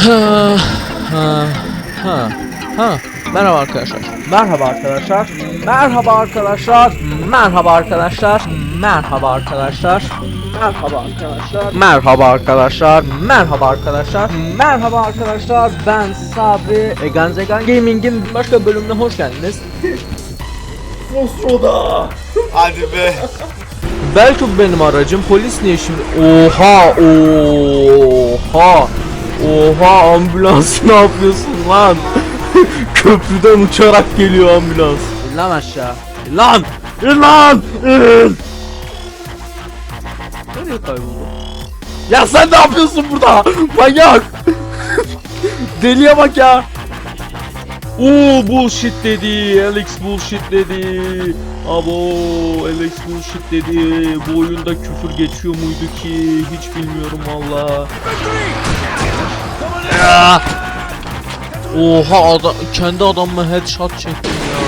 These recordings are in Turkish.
Ha, ha, ha, ha. Merhaba arkadaşlar. Merhaba arkadaşlar. Merhaba arkadaşlar. Merhaba arkadaşlar. Merhaba arkadaşlar. Merhaba arkadaşlar. Merhaba arkadaşlar. Merhaba arkadaşlar. Merhaba arkadaşlar. Ben Sabri. Egan Zegan Gaming'in başka bölümüne hoş geldiniz. Fosroda. Hadi be. Belki benim aracım. Polis niye şimdi? Oha! Oha! Oha ambulans ne yapıyorsun lan? Köprüden uçarak geliyor ambulans. İn lan aşağı. İn lan! İn lan! İn! Nereye kayboldu? Ya sen ne yapıyorsun burada? Manyak! Deliye bak ya! Oo bullshit dedi. Alex bullshit dedi. Abo Alex bullshit dedi. Bu oyunda küfür geçiyor muydu ki? Hiç bilmiyorum valla. Ya! Oha adam kendi adamıma headshot çektim ya.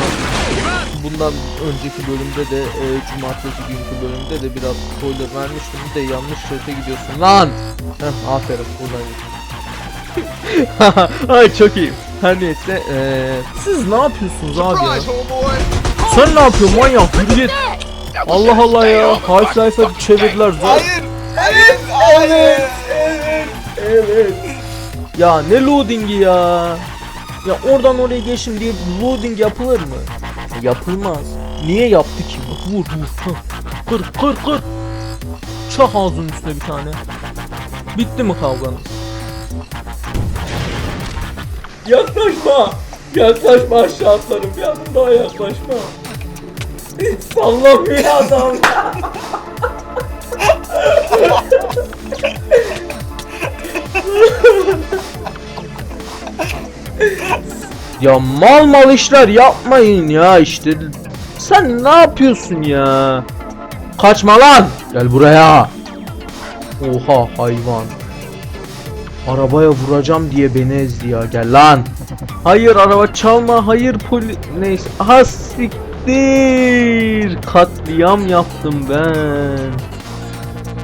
Bundan önceki bölümde de e, cumartesi günkü bölümde de biraz spoiler vermiştim de yanlış şerite gidiyorsun lan. Heh, aferin buradan. Ay çok iyi. Her neyse eee siz ne yapıyorsunuz abi ya? homeboy. Sen ne yapıyorsun manyak? Yürü git. Allah Allah ya. Half-Life'a çevirdiler zor. Hayır. Hayır. Hayır. Evet. Evet. Ya ne loading'i ya? Ya oradan oraya geçim diye loading yapılır mı? Yapılmaz. Niye yaptı ki? Bak vur vur. Kır kır kır. Çak ağzının üstüne bir tane. Bitti mi kavganız? Yaklaşma. Yaklaşma aşağı atlarım. Bir adım daha yaklaşma. Hiç sallamıyor adam. Ya mal mal işler yapmayın ya işte. Sen ne yapıyorsun ya? Kaçma lan. Gel buraya. Oha hayvan. Arabaya vuracağım diye beni ezdi ya. Gel lan. Hayır araba çalma. Hayır poli... Neyse. Aha siktir. Katliam yaptım ben.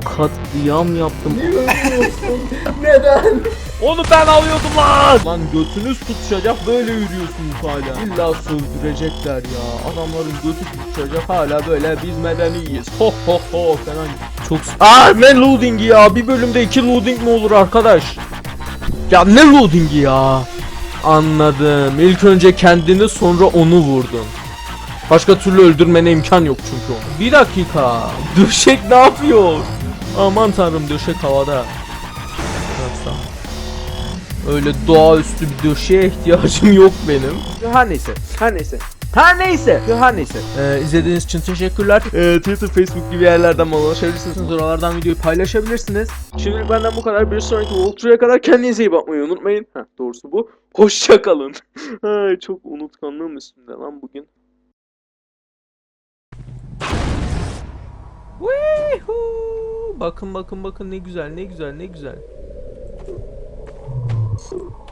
Katliam yaptım. Neden? Onu ben alıyordum lan. Lan götünüz tutuşacak böyle yürüyorsunuz hala. İlla sövdürecekler ya. Adamların götü tutuşacak hala böyle biz medeniyiz. Ho ho ho falan. Çok Aa ne loading ya. Bir bölümde iki loading mi olur arkadaş? Ya ne loading ya? Anladım. İlk önce kendini sonra onu vurdun. Başka türlü öldürmene imkan yok çünkü onu. Bir dakika. Döşek ne yapıyor? Aman tanrım döşek havada. Yoksa. Öyle doğaüstü bir döşeye ihtiyacım yok benim. Her neyse, her neyse. Her neyse, her neyse. Ee, izlediğiniz için teşekkürler. Ee, Twitter, Facebook gibi yerlerden bana ulaşabilirsiniz. Oralardan videoyu paylaşabilirsiniz. Şimdilik benden bu kadar. Bir sonraki walkthrough'a kadar kendinize iyi bakmayı unutmayın. Heh, doğrusu bu. Hoşça kalın. Ay, çok unutkanlığım üstünde lan bugün. Bakın bakın bakın ne güzel ne güzel ne güzel. Thank you.